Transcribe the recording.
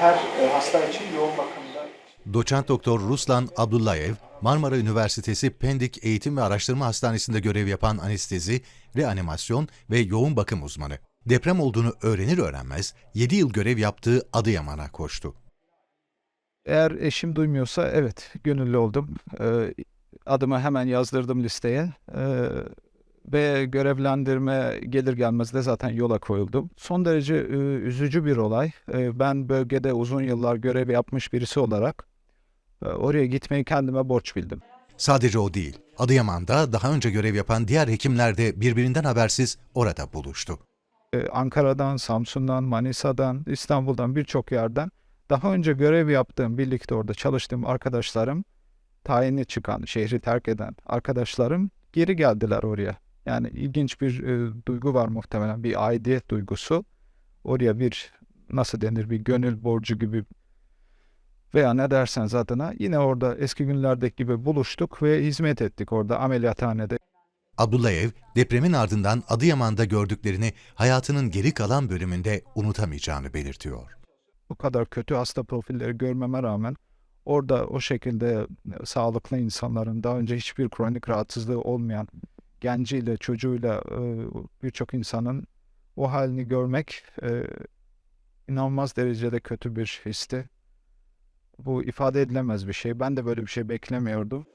her e, hasta için yoğun bakımda Doçent Doktor Ruslan Abdullayev, Marmara Üniversitesi Pendik Eğitim ve Araştırma Hastanesi'nde görev yapan anestezi, reanimasyon ve yoğun bakım uzmanı. Deprem olduğunu öğrenir öğrenmez 7 yıl görev yaptığı Adıyaman'a koştu. Eğer eşim duymuyorsa evet gönüllü oldum. Ee, adımı hemen yazdırdım listeye. Ee, ve görevlendirme gelir gelmez de zaten yola koyuldum. Son derece e, üzücü bir olay. Ee, ben bölgede uzun yıllar görev yapmış birisi olarak e, oraya gitmeyi kendime borç bildim. Sadece o değil, Adıyaman'da daha önce görev yapan diğer hekimler de birbirinden habersiz orada buluştu. Ee, Ankara'dan, Samsun'dan, Manisa'dan, İstanbul'dan birçok yerden daha önce görev yaptığım, birlikte orada çalıştığım arkadaşlarım, tayini çıkan, şehri terk eden arkadaşlarım geri geldiler oraya. Yani ilginç bir e, duygu var muhtemelen, bir aidiyet duygusu. Oraya bir, nasıl denir, bir gönül borcu gibi veya ne derseniz adına yine orada eski günlerdeki gibi buluştuk ve hizmet ettik orada ameliyathanede. Abdullayev, depremin ardından Adıyaman'da gördüklerini hayatının geri kalan bölümünde unutamayacağını belirtiyor. bu kadar kötü hasta profilleri görmeme rağmen orada o şekilde e, sağlıklı insanların daha önce hiçbir kronik rahatsızlığı olmayan genciyle çocuğuyla e, birçok insanın o halini görmek e, inanılmaz derecede kötü bir histi. Bu ifade edilemez bir şey. Ben de böyle bir şey beklemiyordum.